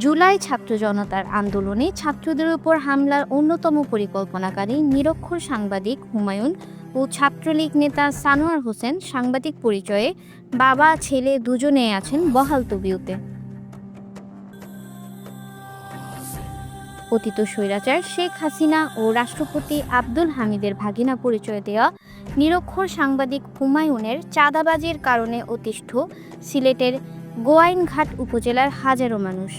জুলাই ছাত্র জনতার আন্দোলনে ছাত্রদের উপর হামলার অন্যতম পরিকল্পনাকারী নিরক্ষর সাংবাদিক হুমায়ুন ও ছাত্রলীগ নেতা সানোয়ার হোসেন সাংবাদিক পরিচয়ে বাবা, ছেলে দুজনে আছেন বহাল তবিউতে অতীত স্বৈরাচার শেখ হাসিনা ও রাষ্ট্রপতি আব্দুল হামিদের ভাগিনা পরিচয় দেওয়া নিরক্ষর সাংবাদিক হুমায়ুনের চাঁদাবাজির কারণে অতিষ্ঠ সিলেটের গোয়াইনঘাট উপজেলার হাজারো মানুষ।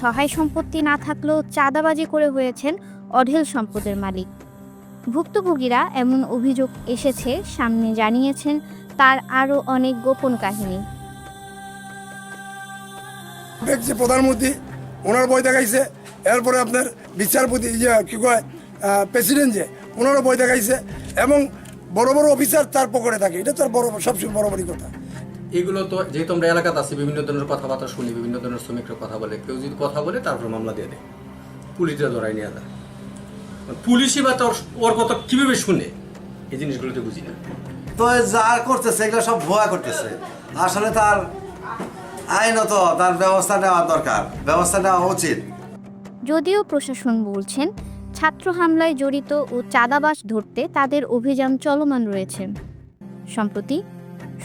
সহায় সম্পত্তি না থাকলেও চাঁদাবাজি করে হয়েছেন অঢেল সম্পদের মালিক। ভুক্তভোগীরা এমন অভিযোগ এসেছে সামনে জানিয়েছেন তার আরও অনেক গোপন কাহিনী। প্রধানমন্ত্রী, ওনার বই দেখাইছে। এরপরে আপনার বিচারপতি যে কি কয় প্রেসিডেন্ট যে ওনারও বই দেখাইছে এবং বড় বড় অফিসার তার পকেটে থাকে। এটা তার বড় সবচেয়ে বড় বড় কথা। এগুলো তো যেহেতু আমরা এলাকাতে আছি বিভিন্ন ধরনের কথাবার্তা শুনি বিভিন্ন ধরনের শ্রমিকরা কথা বলে কেউ যদি কথা বলে তারপর মামলা দিয়ে দেয়। পুলিশরা ধরাই নিয়ে যায়। পুলিশই বা তোর ওর কথা কীভাবে শুনে? এই জিনিসগুলো তো বুঝি না। তো যা করতেছে এগুলো সব ভুয়া করতেছে। আসলে তার আইনত তার ব্যবস্থা নেওয়া দরকার। ব্যবস্থা নেওয়া উচিত। যদিও প্রশাসন বলছেন ছাত্র হামলায় জড়িত ও চাঁদাবাস ধরতে তাদের অভিযান চলমান রয়েছে। সম্প্রতি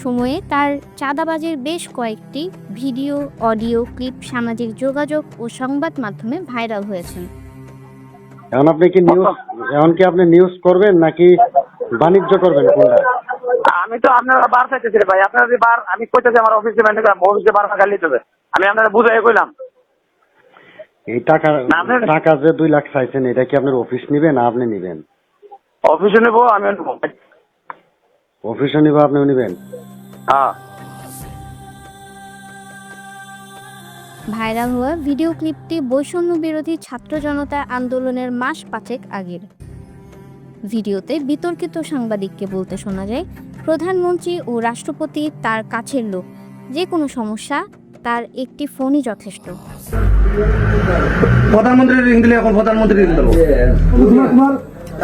সময়ে তার চাঁদাবাজের বেশ কয়েকটি ভিডিও অডিও ক্লিপ সামাজিক যোগাযোগ ও সংবাদ মাধ্যমে ভাইরাল হয়েছে। এখন আপনি কি নিউজ এখন কি আপনি নিউজ করবেন নাকি বাণিজ্য করবেন কোনটা? আমি তো আপনারা বার চাইতেছি ভাই আপনারা যদি বার আমি কইতেছি আমার অফিসে ম্যানেজ অফিসে বার আমি আপনারা বুঝাই কইলাম। এই টাকা টাকা যে দুই লাখ চাইছেন এটা কি আপনার অফিস নিবে না আপনি নিবেন? অফিসে নেব আমি অফিসে নিবে আপনিও নিবেন? হ্যাঁ। ভাইরাল হওয়া ভিডিও ক্লিপটি বৈষম্য বিরোধী ছাত্র জনতা আন্দোলনের মাস পাঁচেক আগের। ভিডিওতে বিতর্কিত সাংবাদিককে বলতে শোনা যায় প্রধানমন্ত্রী ও রাষ্ট্রপতি তার কাছের লোক যে কোনো সমস্যা তার একটি ফোনই যথেষ্ট। প্রধানমন্ত্রী রিং দিলে এখন প্রধানমন্ত্রী রিং দেবো।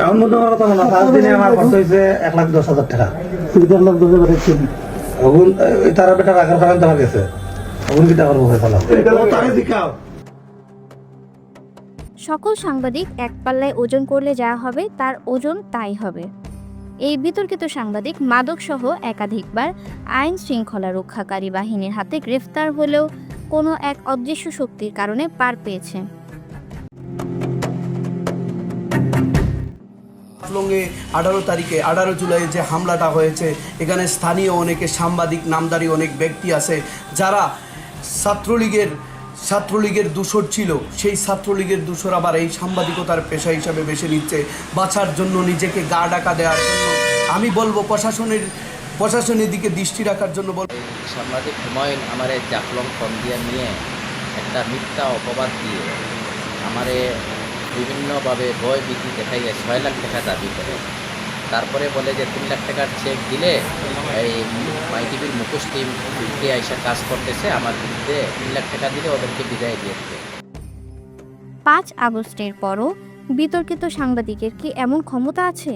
এখন মধ্যে আমার কথা না পাঁচ দিনে আমার খরচ হয়েছে এক লাখ দশ হাজার টাকা। এক লাখ দশ হাজার ওগুন এই তারা বেটা রাখার কারণ দেখা গেছে ওগুন কি টাকার মুখে ফেলা সকল সাংবাদিক এক পাল্লায় ওজন করলে যা হবে তার ওজন তাই হবে। এই বিতর্কিত সাংবাদিক মাদকসহ একাধিকবার আইন শৃঙ্খলা রক্ষাকারী বাহিনীর হাতে গ্রেফতার হলেও কোনো এক অদৃশ্য শক্তির কারণে পার পেয়েছে। লঙ্গে আঠারো তারিখে, আঠারো জুলাই যে হামলাটা হয়েছে, এখানে স্থানীয় অনেকে সাংবাদিক, নামদারি অনেক ব্যক্তি আছে যারা ছাত্রলীগের ছাত্রলীগের দূষর ছিল। সেই ছাত্রলীগের দূষর আবার এই সাংবাদিকতার পেশা হিসাবে বেছে নিচ্ছে। বাঁচার জন্য নিজেকে গা ডাকা দেওয়ার জন্য। আমি বলব প্রশাসনের প্রশাসনের দিকে দৃষ্টি রাখার জন্য বল সাংবাদিক হুমায়ুন, আমারে জাফলং ফোন দিয়ে নিয়ে একটা মিথ্যা অপবাদ দিয়ে আমারে বিভিন্নভাবে ভয় ভীতি দেখাইয়ে ছয় লাখ টাকা দাবি করে। তারপরে বলে যে তিন লাখ টাকার চেক দিলে এই মাই টিভির মুখোশ টিম ফিফটি আইসা কাজ করতেছে, আমার বিরুদ্ধে তিন লাখ টাকা দিলে ওদেরকে বিদায় দিয়ে দেবে। পাঁচ আগস্টের পরও বিতর্কিত সাংবাদিকের কি এমন ক্ষমতা আছে?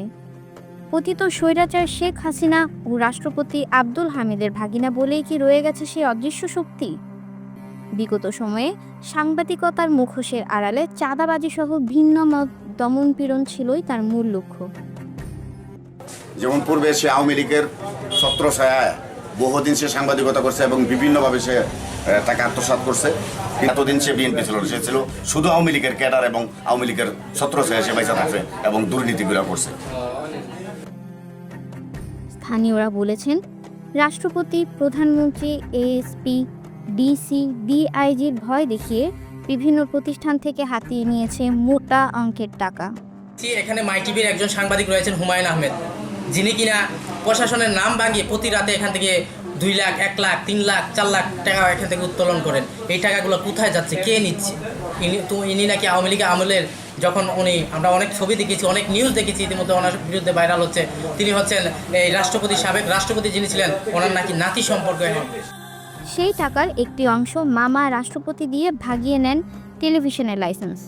পতিত স্বৈরাচার শেখ হাসিনা ও রাষ্ট্রপতি আব্দুল হামিদের ভাগিনা বলেই কি রয়ে গেছে সেই অদৃশ্য শক্তি? বিগত সময়ে সাংবাদিকতার মুখোশের আড়ালে চাঁদাবাজি সহ ভিন্ন মত দমনপীড়ন ছিলই তার মূল লক্ষ্য। যেমন পূর্বে সে আওয়ামী লীগের ছত্র ছায়ায় বহুদিন সে সাংবাদিকতা করছে এবং বিভিন্নভাবে সে তাকে আত্মসাৎ করছে। এতদিন সে বিএনপি ছিল সে ছিল শুধু আওয়ামী লীগের ক্যাডার এবং আওয়ামী লীগের ছত্র ছায়া সে বাইসা থাকছে এবং দুর্নীতিগুলো করছে। স্থানীয়রা বলেছেন রাষ্ট্রপতি প্রধানমন্ত্রী এএসপি ডিসি ডিআইজির ভয় দেখিয়ে বিভিন্ন প্রতিষ্ঠান থেকে হাতিয়ে নিয়েছে মোটা অঙ্কের টাকা। এখানে মাই টিভির একজন সাংবাদিক রয়েছেন হুমায়ুন আহমেদ। যিনি কিনা প্রশাসনের নাম ভাঙিয়ে প্রতি রাতে এখান থেকে দুই লাখ, এক লাখ, তিন লাখ, চার লাখ টাকা এখান থেকে উত্তোলন করেন। এই টাকাগুলো কোথায় যাচ্ছে? কে নিচ্ছে? ইনি নাকি আওয়ামী লীগ আমলের যখন উনি, আমরা অনেক ছবি দেখেছি, অনেক নিউজ দেখেছি, ইতিমধ্যে ওনার বিরুদ্ধে ভাইরাল হচ্ছে। তিনি হচ্ছেন এই রাষ্ট্রপতি সাবেক রাষ্ট্রপতি যিনি ছিলেন, ওনার নাকি নাতি সম্পর্ক সেই টাকার একটি অংশ মামা রাষ্ট্রপতি দিয়ে ভাগিয়ে নেন টেলিভিশনের লাইসেন্স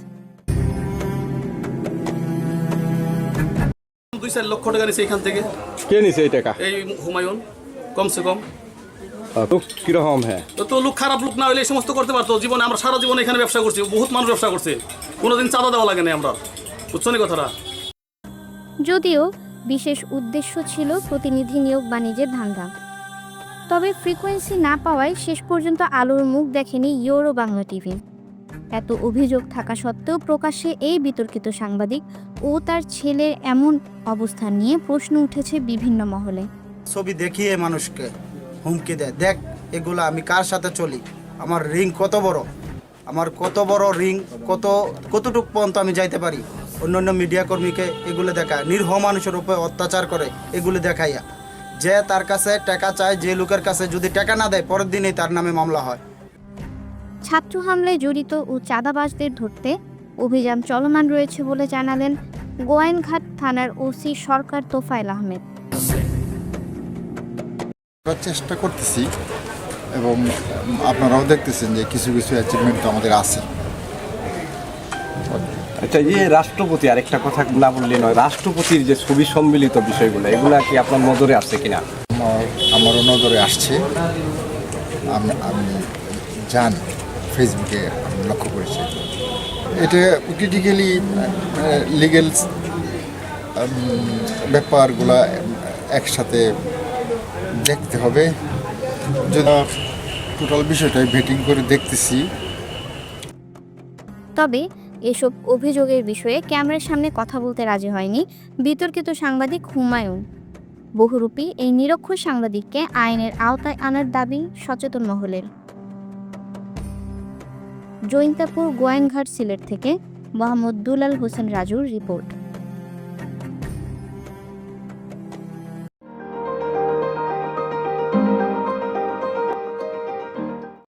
দুই চার লক্ষ টাকা নিছে এখান থেকে। কে নিছে এই টাকা? এই হুমায়ুন কমসে কম। কীরকম হ্যাঁ? তো তো লোক খারাপ লোক না হলে এই সমস্ত করতে পারতো। জীবনে আমরা সারা জীবন এখানে ব্যবসা করছি বহুত মানুষ ব্যবসা করছে। কোনোদিন চাঁদা দেওয়া লাগে না আমরা। বুঝছ কথাটা? যদিও বিশেষ উদ্দেশ্য ছিল প্রতিনিধি নিয়োগ বাণিজ্যের ধান্দা। তবে ফ্রিকোয়েন্সি না পাওয়ায় শেষ পর্যন্ত আলোর মুখ দেখেনি ইউরো বাংলা টিভি। এত অভিযোগ থাকা সত্ত্বেও প্রকাশ্যে এই বিতর্কিত সাংবাদিক ও তার ছেলের এমন অবস্থান নিয়ে প্রশ্ন উঠেছে বিভিন্ন মহলে। ছবি দেখিয়ে মানুষকে হুমকি দেয়। দেখ, এগুলো আমি কার সাথে চলি? আমার রিং কত বড়? আমার কত বড় রিং, কত, কতটুক পর্যন্ত আমি যাইতে পারি? অন্যান্য মিডিয়া কর্মীকে এগুলো দেখায়। নির্হ মানুষের উপরে অত্যাচার করে এগুলো দেখাইয়া। যে তার কাছে টাকা চায়, যে লোকের কাছে যদি টাকা না দেয়, পরের দিনই তার নামে মামলা হয়। ছাত্র হামলায় জড়িত ও চাঁদাবাজদের ধরতে অভিযান চলমান রয়েছে বলে জানালেন গোয়াইনঘাট থানার ওসি সরকার তোফায়েল আহমেদ। চেষ্টা করতেছি এবং আপনারাও দেখতেছেন যে কিছু কিছু অ্যাচিভমেন্ট আমাদের আছে। আচ্ছা এই যে রাষ্ট্রপতি আরেকটা কথা না বললে নয় রাষ্ট্রপতির যে ছবি সম্মিলিত বিষয়গুলো এগুলো কি আপনার নজরে আসছে কিনা? আমার আমারও নজরে আসছে। আমি আমি জানি। ফেসবুকে আমি লক্ষ্য করেছি। এটা ক্রিটিক্যালি লিগেল ব্যাপারগুলো একসাথে দেখতে হবে। যদি টোটাল বিষয়টাই ভেটিং করে দেখতেছি। তবে এসব অভিযোগের বিষয়ে ক্যামেরার সামনে কথা বলতে রাজি হয়নি বিতর্কিত সাংবাদিক হুমায়ুন। বহুরূপী এই নিরক্ষর সাংবাদিককে আইনের আওতায় আনার দাবি সচেতন মহলের। জৈন্তাপুর গোয়াইনঘাট সিলেট থেকে মোহাম্মদ দুলাল হোসেন রাজুর রিপোর্ট।